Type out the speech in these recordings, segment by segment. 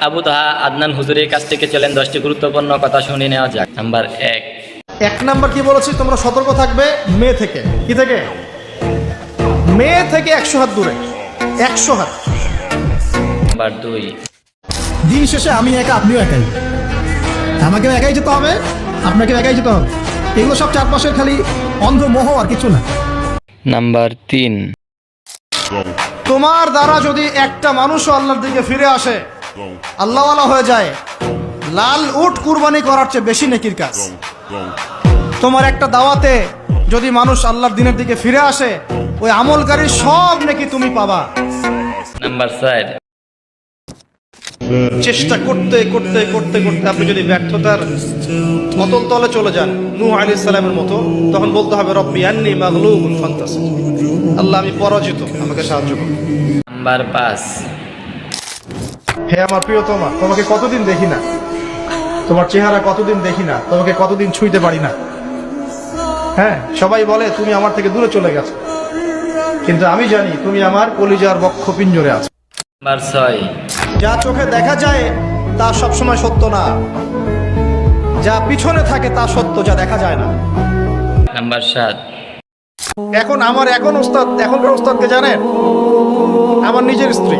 আবু তাহা আদনান হুজুরের কাছ থেকে চলেন দশটি গুরুত্বপূর্ণ কথা শুনে নেওয়া যাক। নাম্বার এক। এক নাম্বার কি বলেছি? তোমরা সতর্ক থাকবে মেয়ে থেকে। কি থেকে? মেয়ে থেকে একশো হাত দূরে। একশো হাত। নাম্বার দুই। দিন শেষে আমি একা আপনিও একাই। আমাকেও একাই যেতে হবে আপনাকেও একাই যেতে হবে। এগুলো সব চারপাশের খালি অন্ধ মোহ আর কিছু না। নাম্বার তিন। তোমার দ্বারা যদি একটা মানুষও আল্লাহর দিকে ফিরে আসে আল্লাহওয়ালা হয়ে যায়। লাল উট কুরবানি করার চেয়ে বেশি নেকির কাজ। তোমার একটা দাওয়াতে যদি মানুষ আল্লাহর দিনের দিকে ফিরে আসে ওই আমলকারী সব নাকি তুমি পাবা। নাম্বার চেষ্টা করতে করতে করতে করতে আপনি যদি ব্যর্থতার অতল তলে চলে যান নূহ আলী সালামের মতো তখন বলতে হবে রব্বি আন্নি ফান্তাসির। আল্লাহ আমি পরাজিত আমাকে সাহায্য করুন। নাম্বার পাঁচ। হে আমার প্রিয়তমা তোমাকে কতদিন দেখি না? তোমার চেহারা কতদিন দেখি না? তোমাকে কতদিন ছুঁইতে পারি না? হ্যাঁ সবাই বলে তুমি আমার থেকে দূরে চলে গেছো। কিন্তু আমি জানি তুমি আমার কলিজার বক্ষ পিঞ্জরে আছো। যা চোখে দেখা যায় তা সবসময় সত্য না। যা পিছনে থাকে তা সত্য যা দেখা যায় না। নাম্বার সাত। এখন আমার এখন ওস্তাদ এখনকার ওস্তাদকে জানেন? আমার নিজের স্ত্রী।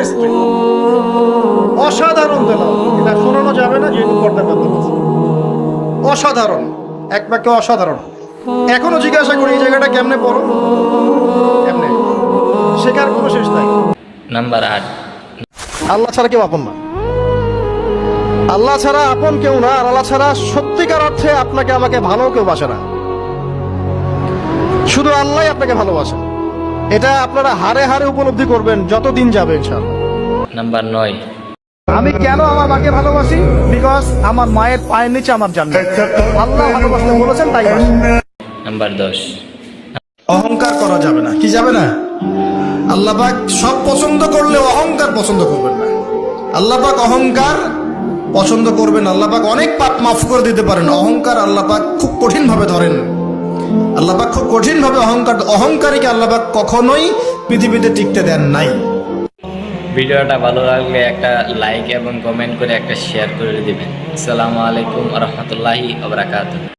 নিজের স্ত্রী অসাধারণ তেলাওয়াত এটা শোনানো যাবে না যেহেতু পর্দার মাধ্যমে আছে। অসাধারণ। এক বাক্যে অসাধারণ। এখনও জিজ্ঞাসা করি এই জায়গাটা কেমনে পড়ো? কেমনে? শেখার কোনো শেষ নাই। নাম্বার আট। আল্লাহ ছাড়া কেউ আপন না। আল্লাহ ছাড়া আপন কেউ না আর আল্লাহ ছাড়া সত্যিকার অর্থে আপনাকে আমাকে ভালো কেউ বাসে না। শুধু আল্লাহ আপনাকে ভালোবাসে। এটা আপনারা হারে হারে উপলব্ধি করবেন যত দিন যাবে ইনশাআল্লাহ। নাম্বার নয়। আমি কেন আমার মাকে ভালোবাসি? বিকজ আমার মায়ের পায়ের নিচে আমার জান্নাত। আল্লাহ ভালোবাসতে বলেছেন তাই নাম্বার দশ। অহংকার করা যাবে না। কি যাবে না? আল্লাহ পাক সব পছন্দ করলে অহংকার পছন্দ করবেন না। আল্লাহ পাক অহংকার পছন্দ করবেন। আল্লাহ পাক অনেক পাপ মাফ করে দিতে পারেন। অহংকার আল্লাহ পাক খুব কঠিন ভাবে ধরেন। আল্লাহ পাক খুব কঠিন ভাবে অহংকার, অহংকারীকে আল্লাহবাক কখনোই পৃথিবীতে টিকতে দেন নাই। ভিডিওটা ভালো লাগলে একটা লাইক এবং কমেন্ট করে একটা শেয়ার করে দেবেন। আসসালামু আলাইকুম রহমতুল্লাহি আবরাকাত